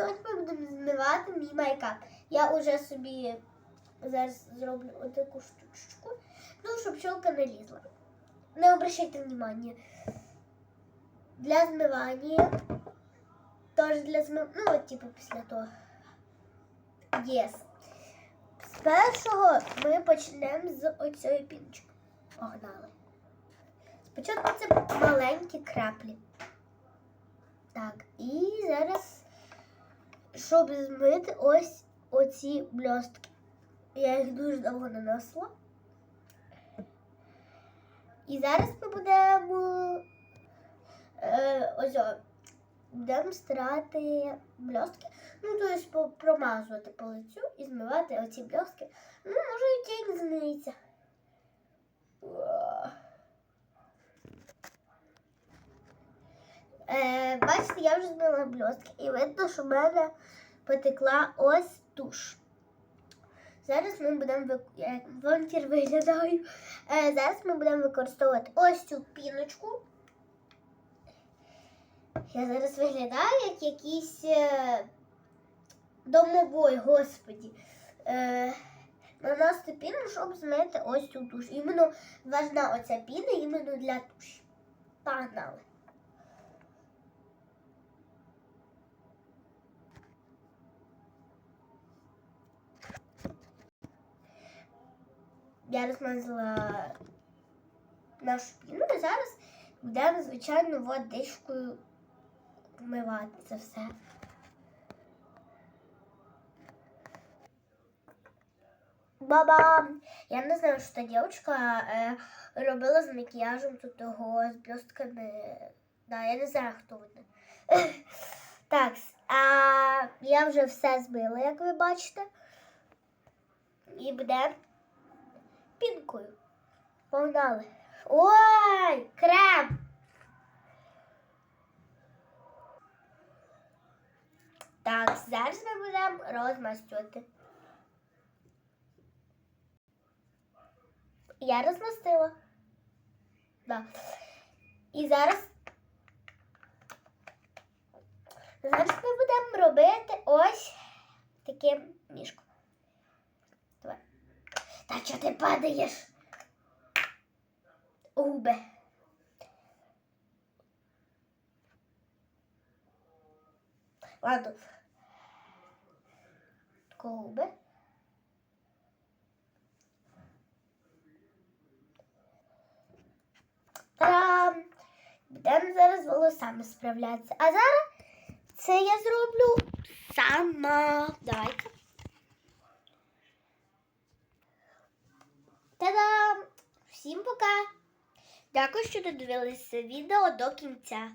сьогодні ми будемо змивати мій майкап. Я вже собі зараз зроблю отаку штучку, ну, щоб пчелка не лізла. Не обращайте внимання. Для змивання. Тож для змивання. Ну, от, типу, після того. Єс. З першого ми почнемо з оцієї піночки. Погнали. Спочатку це маленькі краплі. Так, і зараз, щоб змити ось оці блістки. Я їх дуже довго наносила. І зараз ми будемо е, ось о, будемо стирати блістки. Ну, тобто промазувати по лицю і змивати оці блістки. Ну, може і тінь змиється. Уа. Е, бачите, я вже змила блістки і видно, що в мене потекла ось туш. Зараз ми будемо я як виглядаю. Е, зараз ми будемо використовувати ось цю піночку. Я зараз виглядаю як якийсь е, домовой, господі. Е, наносити піну, щоб змити ось цю туш. Іменно важна оця піна іменно для туші. Погнали. Я розмазала нашу піну і зараз будемо, звичайно, водичкою вмивати це все. Баба, я не знаю, що та дівчинка е, робила з макіяжем тут того з блістками. Да, я не знаю, хто вона. Так, а я вже все збила, як ви бачите. І буде пінкою. Погнали. Ой, крем! Так, зараз ми будемо розмастювати. Я розмастила. Да. І зараз. Зараз ми будемо робити ось таким мішком. Та чого ти падаєш? Губи. Ладно. Губи. Та будемо зараз з волосами справлятися. А зараз це я зроблю сама. Давай-ка. Та-дам! Всім пока! Дякую, що додивилися відео до кінця.